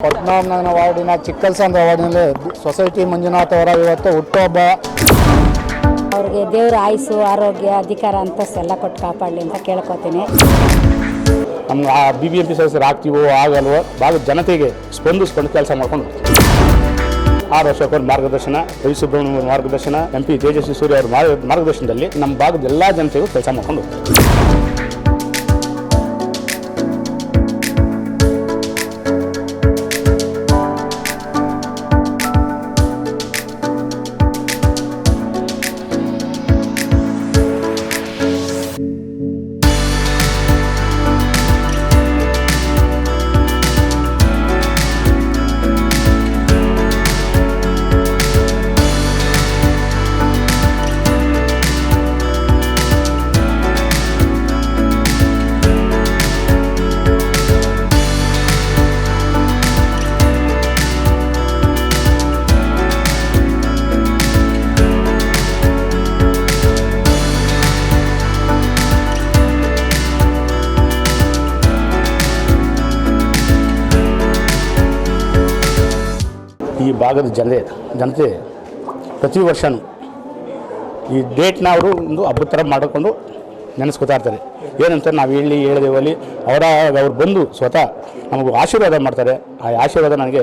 ಪದ್ಮನಾಭನಗರ ವಾರ್ಡಿನ ಚಿಕ್ಕಲ್ಸಂದ್ರ ವಾರ್ಡಿನಲ್ಲಿ ಸೊಸೈಟಿ ಮಂಜುನಾಥ್ ಅವರ ಇವತ್ತು ಹುಟ್ಟುಹಬ್ಬ. ಅವ್ರಿಗೆ ದೇವರ ಆಯುಸ್ಸು ಆರೋಗ್ಯ ಅಧಿಕಾರ ಅಂತಸ್ತೆಲ್ಲ ಕೊಟ್ಟು ಕಾಪಾಡಲಿ ಅಂತ ಕೇಳ್ಕೊತೀನಿ. ನಮ್ಮ ಆ ಬಿ ಬಿ ಎಂ ಪಿ ಸದಸ್ಯರು ಆಗ್ತೀವೋ ಆಗಲ್ವೋ ಭಾಗ ಜನತೆಗೆ ಸ್ಪಂದಿಸ್ಕೊಂಡು ಕೆಲಸ ಮಾಡ್ಕೊಂಡು. ಆರ್ ಅಶೋಕ್ ಅವ್ರ ಮಾರ್ಗದರ್ಶನ ರವಿ ಸುಬ್ರಹ್ಮಣ್ಯ ಅವ್ರ ಮಾರ್ಗದರ್ಶನ ಎಂ ಪಿ ತೇಜಸ್ವಿ ಸೂರ್ಯ ಅವರ ಮಾರ್ಗ- ಮಾರ್ಗದರ್ಶನದಲ್ಲಿ ನಮ್ಮ ಭಾಗದ ಎಲ್ಲ ಜನತೆಗೂ ಕೆಲಸ ಮಾಡ್ಕೊಂಡು ಈ ಭಾಗದ ಜನತೆ ಜನತೆ ಪ್ರತಿ ವರ್ಷವೂ ಈ ಡೇಟ್ನ ಅವರು ಒಂದು ಹಬ್ಬದ ಥರ ಮಾಡಿಕೊಂಡು ನೆನೆಸ್ಕೊತಾ ಇರ್ತಾರೆ. ಏನಂತ ನಾವು ಹೇಳಿ ಹೇಳಿದೇವಲ್ಲಿ ಅವರ ಅವ್ರು ಬಂದು ಸ್ವತಃ ನಮಗೂ ಆಶೀರ್ವಾದ ಮಾಡ್ತಾರೆ. ಆ ಆಶೀರ್ವಾದ ನನಗೆ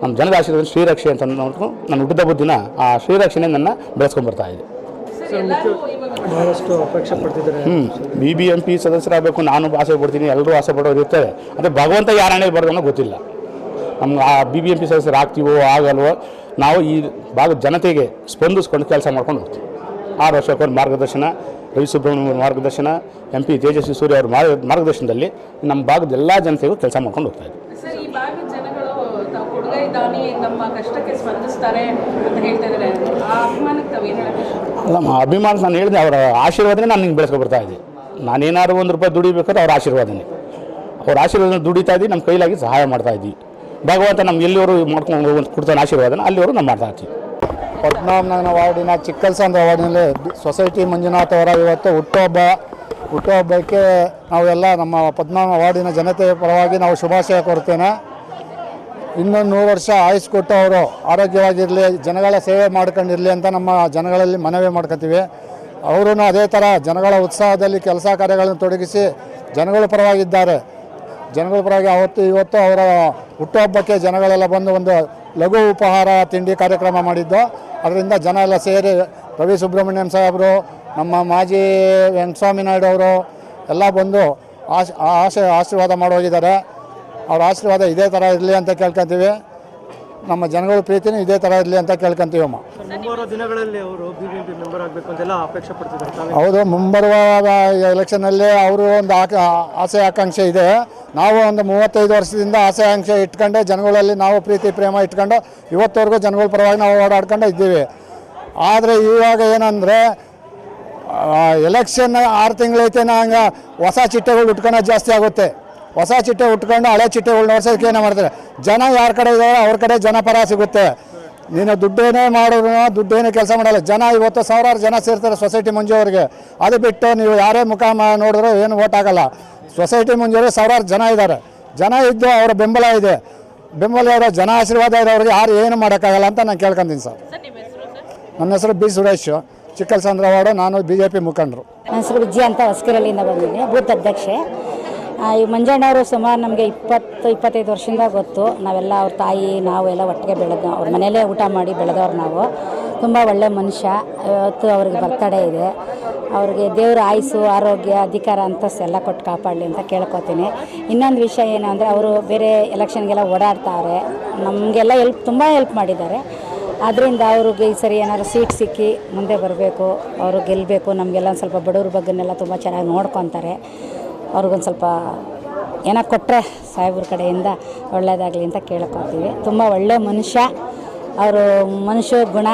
ನಮ್ಮ ಜನದ ಆಶೀರ್ವಾದ ಶ್ರೀರಕ್ಷೆ ಅಂತ ನೋಡ್ಕೊಂಡು ನನ್ನ ಹುಟ್ಟಿದ ಬುದ್ಧಿನ ಆ ಶ್ರೀರಕ್ಷಣೆ ನನ್ನ ಬೆಳೆಸ್ಕೊಂಡು ಬರ್ತಾ ಇದೆ. ಹ್ಞೂ ಬಿ ಬಿ ಎಂ ಪಿ ಸದಸ್ಯರಾಗಬೇಕು ನಾನು ಆಸೆ ಪಡ್ತೀನಿ ಎಲ್ಲರೂ ಆಸೆ ಪಡೋರು ಇರ್ತಾರೆ. ಅಂದರೆ ಭಗವಂತ ಯಾರು ಹಣೆ ಬರೋದನ್ನೋ ಗೊತ್ತಿಲ್ಲ. ನಮ್ಗೆ ಆ ಬಿ ಬಿ ಎಂ ಪಿ ಸದಸ್ಯರು ಆಗ್ತೀವೋ ಆಗಲ್ವೋ ನಾವು ಈ ಭಾಗದ ಜನತೆಗೆ ಸ್ಪಂದಿಸ್ಕೊಂಡು ಕೆಲಸ ಮಾಡ್ಕೊಂಡು ಹೋಗ್ತೀವಿ. ಆರು ಅವ್ರ ಮಾರ್ಗದರ್ಶನ ರವಿ ಸುಬ್ರಹ್ಮಣ್ಯ ಅವ್ರ ಮಾರ್ಗದರ್ಶನ ಎಂ ಪಿ ತೇಜಸ್ವಿ ಸೂರ್ಯ ಅವ್ರ ಮಾರ್ಗ ಮಾರ್ಗದರ್ಶನದಲ್ಲಿ ನಮ್ಮ ಭಾಗದ ಎಲ್ಲ ಜನತೆಗೂ ಕೆಲಸ ಮಾಡ್ಕೊಂಡು ಹೋಗ್ತಾ ಇದ್ದೀವಿ ನಮ್ಮ ಅಲ್ಲ ಅಭಿಮಾನ ನಾನು ಹೇಳಿದೆ ಅವರ ಆಶೀರ್ವಾದನೇ ನಾನು ಹಿಂಗೆ ಬೆಳೆಸ್ಕೊ ಬರ್ತಾ ಇದ್ದೆ ನಾನೇನಾದ್ರು ಒಂದು ರೂಪಾಯಿ ದುಡಿಬೇಕಾದ್ರೆ ಅವ್ರ ಆಶೀರ್ವಾದನೇ. ಅವ್ರ ಆಶೀರ್ವಾದ ದುಡಿತಾ ಇದ್ದೀವಿ ನಮ್ಮ ಕೈಲಾಗಿ ಸಹಾಯ ಮಾಡ್ತಾ ಇದ್ದೀವಿ. ಭಗವಂತ ನಮ್ಗೆ ಎಲ್ಲಿವರು ಮಾಡ್ಕೊಂಡು ಹೋಗಿ ಕೊಡ್ತಾನೆ ಆಶೀರ್ವಾದನ ಅಲ್ಲಿವರು ನಾವು ಮಾಡ್ತಾ ಇರ್ತೀವಿ ಪದ್ಮನಾಭನಗರ ವಾರ್ಡಿನ ಚಿಕ್ಕಲ್ಸಂದ್ರ ವಾರ್ಡಿನಲ್ಲಿ ಸೊಸೈಟಿ ಮಂಜುನಾಥ್ ಅವರ ಇವತ್ತು ಹುಟ್ಟುಹಬ್ಬ. ಹುಟ್ಟುಹಬ್ಬಕ್ಕೆ ನಾವೆಲ್ಲ ನಮ್ಮ ಪದ್ಮನಾಭ ವಾರ್ಡಿನ ಜನತೆಯ ಪರವಾಗಿ ನಾವು ಶುಭಾಶಯ ಕೊಡ್ತೇನೆ ಇನ್ನೊಂದು ನೂರು ವರ್ಷ ಆಯುಸ್ ಕೊಟ್ಟು ಅವರು ಆರೋಗ್ಯವಾಗಿರಲಿ, ಜನಗಳ ಸೇವೆ ಮಾಡ್ಕೊಂಡಿರಲಿ ಅಂತ ನಮ್ಮ ಜನಗಳಲ್ಲಿ ಮನವಿ ಮಾಡ್ಕೊತೀವಿ. ಅವರು ಅದೇ ಥರ ಜನಗಳ ಉತ್ಸಾಹದಲ್ಲಿ ಕೆಲಸ ಕಾರ್ಯಗಳನ್ನು ತೊಡಗಿಸಿ ಜನಗಳ ಪರವಾಗಿದ್ದಾರೆ. ಜನಗಳ ಪರವಾಗಿ ಅವತ್ತು ಇವತ್ತು ಅವರ ಹುಟ್ಟುಹಬ್ಬಕ್ಕೆ ಜನಗಳೆಲ್ಲ ಬಂದು ಒಂದು ಲಘು ಉಪಹಾರ, ತಿಂಡಿ ಕಾರ್ಯಕ್ರಮ ಮಾಡಿದ್ದು. ಅದರಿಂದ ಜನ ಎಲ್ಲ ಸೇರಿ ರವಿ ಸುಬ್ರಹ್ಮಣ್ಯಂ ಸಾಹೇಬರು, ನಮ್ಮ ಮಾಜಿ ವೆಂಕಟಸ್ವಾಮಿ ನಾಯ್ಡು ಅವರು ಎಲ್ಲ ಬಂದು ಆಶ್ ಆಶೆ, ಆಶೀರ್ವಾದ ಮಾಡೋಗಿದ್ದಾರೆ ಅವ್ರ ಆಶೀರ್ವಾದ ಇದೇ ಥರ ಇರಲಿ ಅಂತ ಕೇಳ್ಕೊತೀವಿ. ನಮ್ಮ ಜನಗಳ ಪ್ರೀತಿನೂ ಇದೇ ಥರ ಇರಲಿ ಅಂತ ಕೇಳ್ಕೊಂತೀವಮ್ಮ ಮುಂಬರುವ ದಿನಗಳಲ್ಲಿ ಅವರು ಬಿಬಿಎಂಪಿ ಮೆಂಬರ್ ಆಗಬೇಕು ಅಂತೆಲ್ಲ ಅಪೇಕ್ಷೆ ಪಡ್ತಿದ್ದಾರೆ. ತಾವೇ ಹೌದು ಮುಂಬರುವ ಎಲೆಕ್ಷನಲ್ಲಿ ಅವರು ಒಂದು ಆಕ ಆಸೆ ಆಕಾಂಕ್ಷೆ ಇದೆ. ನಾವು ಒಂದು ಮೂವತ್ತೈದು ವರ್ಷದಿಂದ ಆಸೆ ಆಕಾಂಕ್ಷೆ ಇಟ್ಕೊಂಡೆ ಜನಗಳಲ್ಲಿ ನಾವು ಪ್ರೀತಿ ಪ್ರೇಮ ಇಟ್ಕೊಂಡು ಇವತ್ತವರೆಗೂ ಜನಗಳ ಪರವಾಗಿ ನಾವು ಓಡಾಡ್ಕೊಂಡು ಇದ್ದೀವಿ. ಆದರೆ ಇವಾಗ ಏನಂದರೆ ಎಲೆಕ್ಷನ್ ಆರು ತಿಂಗಳೈತೆ ನಂಗೆ ಹೊಸ ಚಿಟ್ಟೆಗಳು ಉಟ್ಕೊಳ್ಳೋದು ಜಾಸ್ತಿ ಆಗುತ್ತೆ. ಹೊಸ ಚಿಟ್ಟೆ ಉಟ್ಕೊಂಡು ಹಳೆ ಚಿಟ್ಟೆಗಳನ್ನ ಓಡಿಸೋದಕ್ಕೆ ಏನೋ ಮಾಡ್ತಾರೆ? ಜನ ಯಾರ ಕಡೆ ಇದ್ದಾರೆ ಅವ್ರ ಕಡೆ ಜನಪರ ಸಿಗುತ್ತೆ. ನೀನು ದುಡ್ಡೇನೇ ಮಾಡೋರು ದುಡ್ಡೇನೇ ಕೆಲಸ ಮಾಡಲ್ಲ. ಜನ ಇವತ್ತು ಸಾವಿರಾರು ಜನ ಸೇರ್ತಾರೆ ಸೊಸೈಟಿ ಮಂಜು ಅವ್ರಿಗೆ. ಅದು ಬಿಟ್ಟು ನೀವು ಯಾರೇ ಮುಖ ನೋಡಿದ್ರೂ ಏನು ಓಟ್ ಆಗಲ್ಲ. ಸೊಸೈಟಿ ಮಂಜೂರಿಗೆ ಸಾವಿರಾರು ಜನ ಇದ್ದಾರೆ. ಜನ ಇದ್ದು ಅವರ ಬೆಂಬಲ ಇದೆ. ಬೆಂಬಲ ಇರೋ ಜನ ಆಶೀರ್ವಾದ ಅವ್ರಿಗೆ ಯಾರು ಏನು ಮಾಡೋಕ್ಕಾಗಲ್ಲ ಅಂತ ನಾನು ಕೇಳ್ಕೊಂತೀನಿ ಸರ್. ನನ್ನ ಹೆಸರು ಬಿ ಸುರೇಶ್. ಚಿಕ್ಕಲ್ಸಂದ್ರ ವಾರ್ಡು ನಾನು ಬಿ ಜೆ ಪಿ ಮುಖಂಡರು. ನನ್ನ ಹೆಸರು ವಿಜಯ ಅಂತ ಹೊಸ್ಕರಲ್ಲಿಂದ ಬಂದಿದ್ದೀನಿ ಬೂತ್ ಅಧ್ಯಕ್ಷೆ. ಈ ಮಂಜಣ್ಣವರು ಸುಮಾರು ನಮಗೆ ಇಪ್ಪತ್ತು, ಇಪ್ಪತ್ತೈದು ವರ್ಷದಿಂದ ಗೊತ್ತು. ನಾವೆಲ್ಲ ಅವ್ರ ತಾಯಿ, ನಾವು ಎಲ್ಲ ಒಟ್ಟಿಗೆ ಬೆಳೆದ ಅವ್ರ ಮನೆಯಲ್ಲೇ ಊಟ ಮಾಡಿ ಬೆಳೆದವ್ರು ನಾವು. ತುಂಬ ಒಳ್ಳೆ ಮನುಷ್ಯ, ಇವತ್ತು ಅವ್ರಿಗೆ ಬರ್ತಡೇ ಇದೆ. ಅವ್ರಿಗೆ ದೇವ್ರ ಆಯಸ್ಸು, ಆರೋಗ್ಯ, ಅಧಿಕಾರ ಅಂತಸ್ತೆಲ್ಲ ಕೊಟ್ಟು ಕಾಪಾಡಲಿ ಅಂತ ಕೇಳ್ಕೊತೀನಿ. ಇನ್ನೊಂದು ವಿಷಯ ಏನು ಅಂದರೆ, ಅವರು ಬೇರೆ ಎಲೆಕ್ಷನ್ಗೆಲ್ಲ ಓಡಾಡ್ತಾವ್ರೆ ನಮಗೆಲ್ಲ ಎಲ್ಪ್, ತುಂಬ ಹೆಲ್ಪ್ ಮಾಡಿದ್ದಾರೆ. ಆದ್ದರಿಂದ ಅವ್ರಿಗೆ ಈ ಸರಿ ಏನಾದ್ರು ಸೀಟ್ ಸಿಕ್ಕಿ ಮುಂದೆ ಬರಬೇಕು, ಅವರು ಗೆಲ್ಲಬೇಕು ನಮಗೆಲ್ಲ ಒಂದು ಸ್ವಲ್ಪ ಬಡವ್ರ ಬಗ್ಗೆನೆಲ್ಲ ತುಂಬ ಚೆನ್ನಾಗಿ ನೋಡ್ಕೊತಾರೆ. ಅವ್ರಿಗೊಂದು ಸ್ವಲ್ಪ ಏನೋ ಕೊಟ್ಟರೆ ಸಾಹೇಬ್ರ ಕಡೆಯಿಂದ ಒಳ್ಳೆಯದಾಗಲಿ ಅಂತ ಕೇಳ್ಕೊತೀವಿ. ತುಂಬ ಒಳ್ಳೆ ಮನುಷ್ಯ. ಅವರು ಮನುಷ್ಯ ಗುಣ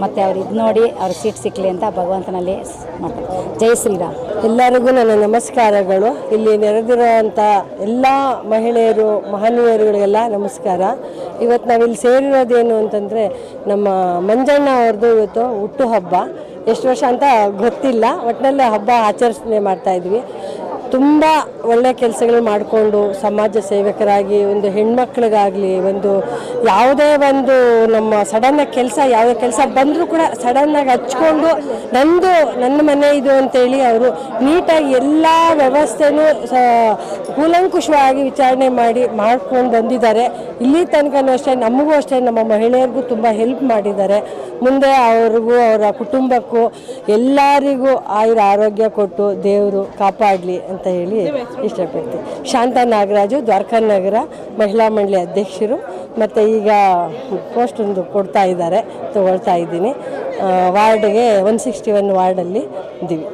ಮತ್ತು ಅವ್ರು ಇದು ನೋಡಿ ಅವ್ರ ಸೀಟ್ ಸಿಕ್ಕಲಿ ಅಂತ ಭಗವಂತನಲ್ಲಿ ಮಾಡ್ತಾರೆ. ಜೈ ಶ್ರೀರಾಮ್. ಎಲ್ಲರಿಗೂ ನನ್ನ ನಮಸ್ಕಾರಗಳು. ಇಲ್ಲಿ ನೆರೆದಿರುವಂಥ ಎಲ್ಲ ಮಹಿಳೆಯರು, ಮಹನೀಯರುಗಳಿಗೆಲ್ಲ ನಮಸ್ಕಾರ. ಇವತ್ತು ನಾವಿಲ್ಲಿ ಸೇರಿರೋದೇನು ಅಂತಂದರೆ ನಮ್ಮ ಮಂಜಣ್ಣ ಅವ್ರದ್ದು ಇವತ್ತು ಹುಟ್ಟುಹಬ್ಬ ಎಷ್ಟು ವರ್ಷ ಅಂತ ಗೊತ್ತಿಲ್ಲ. ಒಟ್ಟಿನಲ್ಲೇ ಹಬ್ಬ ಆಚರಿಸಣೆ ಮಾಡ್ತಾ ಇದ್ವಿ. ತುಂಬ ಒಳ್ಳೆ ಕೆಲಸಗಳು ಮಾಡಿಕೊಂಡು ಸಮಾಜ ಸೇವಕರಾಗಿ, ಒಂದು ಹೆಣ್ಮಕ್ಳಿಗಾಗಲಿ, ಒಂದು ಯಾವುದೇ ಒಂದು ನಮ್ಮ ಸಡನ್ನಾಗಿ ಕೆಲಸ, ಯಾವುದೇ ಕೆಲಸ ಬಂದರೂ ಕೂಡ ಸಡನ್ನಾಗಿ ಹಚ್ಕೊಂಡು, ನಂದು, ನನ್ನ ಮನೆ ಇದು ಅಂತೇಳಿ ಅವರು ನೀಟಾಗಿ ಎಲ್ಲ ವ್ಯವಸ್ಥೆನೂ ಕೂಲಂಕುಷವಾಗಿ ವಿಚಾರಣೆ ಮಾಡಿ, ಮಾಡ್ಕೊಂಡು ಬಂದಿದ್ದಾರೆ. ಇಲ್ಲಿ ತನಕನೂ ಅಷ್ಟೇ, ನಮಗೂ ಅಷ್ಟೇ, ನಮ್ಮ ಮಹಿಳೆಯರಿಗೂ ತುಂಬ ಹೆಲ್ಪ್ ಮಾಡಿದ್ದಾರೆ. ಮುಂದೆ ಅವ್ರಿಗೂ, ಅವರ ಕುಟುಂಬಕ್ಕೂ ಎಲ್ಲರಿಗೂ ಆಯುರ ಆರೋಗ್ಯ ಕೊಟ್ಟು ದೇವರು ಕಾಪಾಡಲಿ ಅಂತ ಹೇಳಿ ಇಷ್ಟಪಡ್ತೀನಿ. ಶಾಂತಾ ನಾಗರಾಜು, ದ್ವಾರಕಾ ನಗರ ಮಹಿಳಾ ಮಂಡಳಿ ಅಧ್ಯಕ್ಷರು ಮತ್ತು ಈಗ ಪೋಸ್ಟ್ ಒಂದು ಕೊಡ್ತಾ ಇದ್ದಾರೆ, ತಗೊಳ್ತಾ ಇದ್ದೀನಿ. ವಾರ್ಡ್ಗೆ ಒನ್ ಸಿಕ್ಸ್ಟಿ ಒನ್ ವಾರ್ಡಲ್ಲಿ ಇದ್ದೀವಿ.